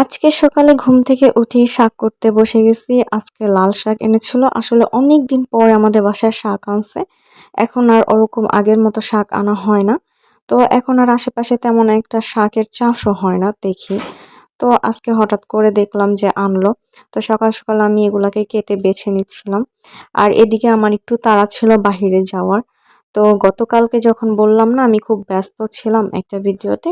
আজকে সকালে ঘুম থেকে উঠেই শাক করতে বসে গেছি। আজকে লাল শাক এনেছিল। আসলে অনেক দিন পরে আমাদের বাসায় শাক আনছে। এখন আর ওরকম আগের মতো শাক আনা হয় না। তো এখন আর আশেপাশে তেমন একটা শাকের চাষও হয় না দেখি। তো আজকে হঠাৎ করে দেখলাম যে আনলো। তো সকাল সকাল আমি এগুলাকে কেটে বেছে নিচ্ছিলাম। আর এদিকে আমার একটু তাড়া ছিল বাহিরে যাওয়ার। তো গতকালকে যখন বললাম না, আমি খুব ব্যস্ত ছিলাম একটা ভিডিওতে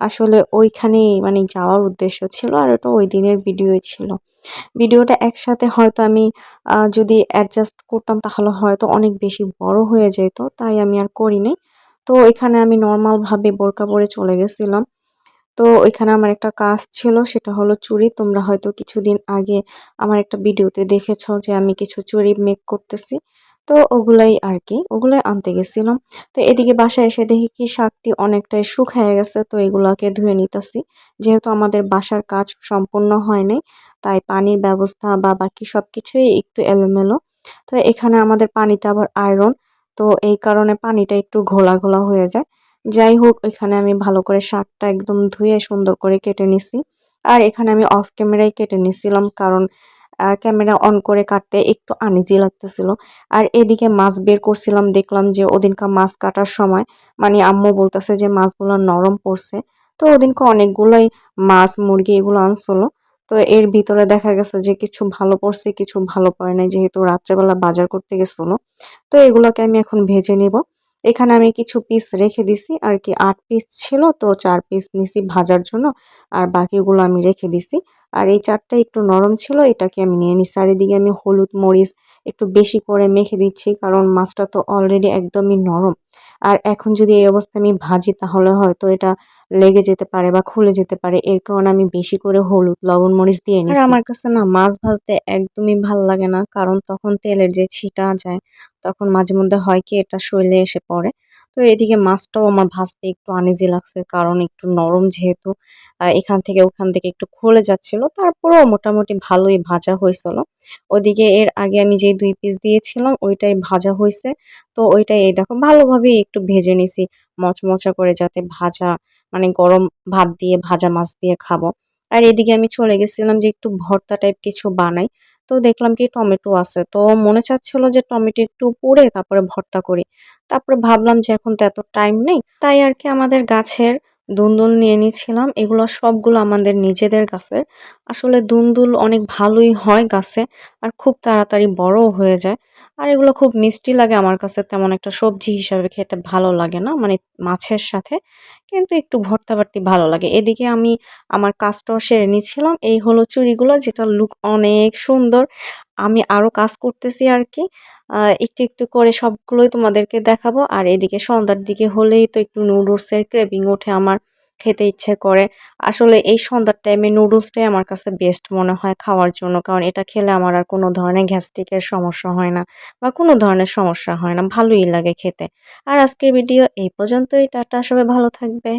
আসলে ওইখানেই মানে যাওয়ার উদ্দেশ্য ছিল আর ওটা ওই দিনের ভিডিওই ছিল। ভিডিওটা একসাথে হয়তো আমি যদি অ্যাডজাস্ট করতাম তাহলে হয়তো অনেক বেশি বড় হয়ে যেত, তাই আমি আর করিনি। তো এখানে আমি নর্মালভাবে বোরকা পরে চলে গেছিলাম। তো ওইখানে আমার একটা কাজ ছিল, সেটা হলো চুরি তোমরা হয়তো কিছুদিন আগে আমার একটা ভিডিওতে দেখেছ যে আমি কিছু চুরি মেক করতেছি। তো ওগুলাই আর কি ওগুলাই আনতে গেছিলাম। তো এদিকে বাসায় এসে দেখি কি শাকটি অনেকটাই শুকায় গেছে, তো এগুলাকে ধুয়ে নিতেছি। যেহেতু আমাদের বাসার কাজ সম্পূর্ণ হয় নাই, তাই পানির ব্যবস্থা বা বাকি সব কিছুই একটু এলোমেলো। তো এখানে আমাদের পানিতে আবার আয়রন, তো এই কারণে পানিটা একটু ঘোলা ঘোলা হয়ে যায়। যাই হোক, এখানে আমি ভালো করে শাকটা একদম ধুয়ে সুন্দর করে কেটে নিছি। আর এখানে আমি অফ ক্যামেরায় কেটে নিছিলাম, কারণ ক্যামেরা অন করে কাটতে একটু আনইজি লাগতেছিল। আর এদিকে মাছ বের করছিলাম, দেখলাম যে ওদিনকার মাছ কাটার সময় মানে আম্মু বলতেছে যে মাছগুলো নরম পড়ছে তো ওদিনকে অনেকগুলোই মাছ মুরগি এগুলো আনছিল। তো এর ভিতরে দেখা গেছে যে কিছু ভালো পড়ছে কিছু ভালো পড়ে নাই, যেহেতু রাত্রেবেলা বাজার করতে গেছিল। তো এগুলোকে আমি এখন ভেজে নিব। এখানে আমি কিছু পিস রেখে দিছি, আর কি আট পিস ছিল, তো চার পিস নিছি ভাজার জন্য, আর বাকিগুলো আমি রেখে দিছি। আর এই চারটা একটু নরম ছিল, এটাকে আমি নিয়ে নিছি। আর এদিকে আমি হলুদ মরিচ একটু বেশি করে মেখে দিচ্ছি, কারণ মাছটা তো অলরেডি একদমই নরম। আর এখন যদি এই অবস্থায় আমি ভাজি তাহলে হয়তো এটা লেগে যেতে পারে বা খুলে যেতে পারে। এর কারণে আমি বেশি করে হলুদ লবণ মরিচ দিয়ে নিই আর আমার কাছে না মাছ ভাজতে একদমই ভালো লাগে না কারণ তখন তেলের যে ছিটা যায় তখন মাঝে মধ্যে হয় কি এটা শরীরে এসে পড়ে। তো এদিকে মাছটাও আমার ভাজতে একটু আনইজি লাগছে, কারণ একটু নরম যেহেতু এখান থেকে ওখান থেকে একটু খুলে যাচ্ছিল, তারপরেও মোটামুটি ভালোই ভাজা হয়েছিল। ওদিকে এর আগে আমি যে দুই পিস দিয়েছিলাম, ওইটাই ভাজা হয়েছে। তো ওইটাই এই দেখো, ভালোভাবেই একটু ভেজে নিছি, মচমচা করে যাতে ভাজা মানে গরম ভাত দিয়ে, ভাজা মাছ দিয়ে খাব। আর এদিকে আমি চলে গেছিলাম যে একটু ভর্তা টাইপ কিছু বানাই। তো দেখলাম কি টমেটো আছে। তো মনে চাচ্ছিল যে টমেটো একটু পুড়ে তারপরে ভর্তা করি। তারপরে ভাবলাম যে এখন তো এত টাইম নেই, তাই আর কি আমাদের গাছের দুন্দুল নিয়ে নিয়েছিলাম এগুলো সবগুলো আমাদের নিজেদের গাছের আসলে দুন্দুল অনেক ভালোই হয় গাছে আর খুব তাড়াতাড়ি বড়ও হয়ে যায়। আর এগুলো খুব মিষ্টি লাগে আমার কাছে, তেমন একটা সবজি হিসাবে খেতে ভালো লাগে না মানে মাছের সাথে। কিন্তু একটু ভর্তা ভর্তি ভালো লাগে। এদিকে আমি আমার কাজটাও সেরে নিচ্ছিলাম এই হলো চুড়িগুলো, যেটা লুক অনেক সুন্দর। আমি আরও কাজ করতেছি আর কি একটু একটু করে সবগুলোই তোমাদেরকে দেখাবো। আর এদিকে সন্ধ্যার দিকে হলেই তো একটু নুডলসের ক্রেভিং ওঠে আমার, খেতে ইচ্ছে করে। আসলে এই সন্ধ্যার টাইমে নুডলসটাই আমার কাছে বেস্ট মনে হয় খাওয়ার জন্য। কারণ এটা খেলে আমার আর কোনো ধরনের গ্যাস্ট্রিকের সমস্যা হয় না বা কোনো ধরনের সমস্যা হয় না, ভালোই লাগে খেতে। আর আজকের ভিডিও এই পর্যন্তই, টাটা, সবাই ভালো থাকবে।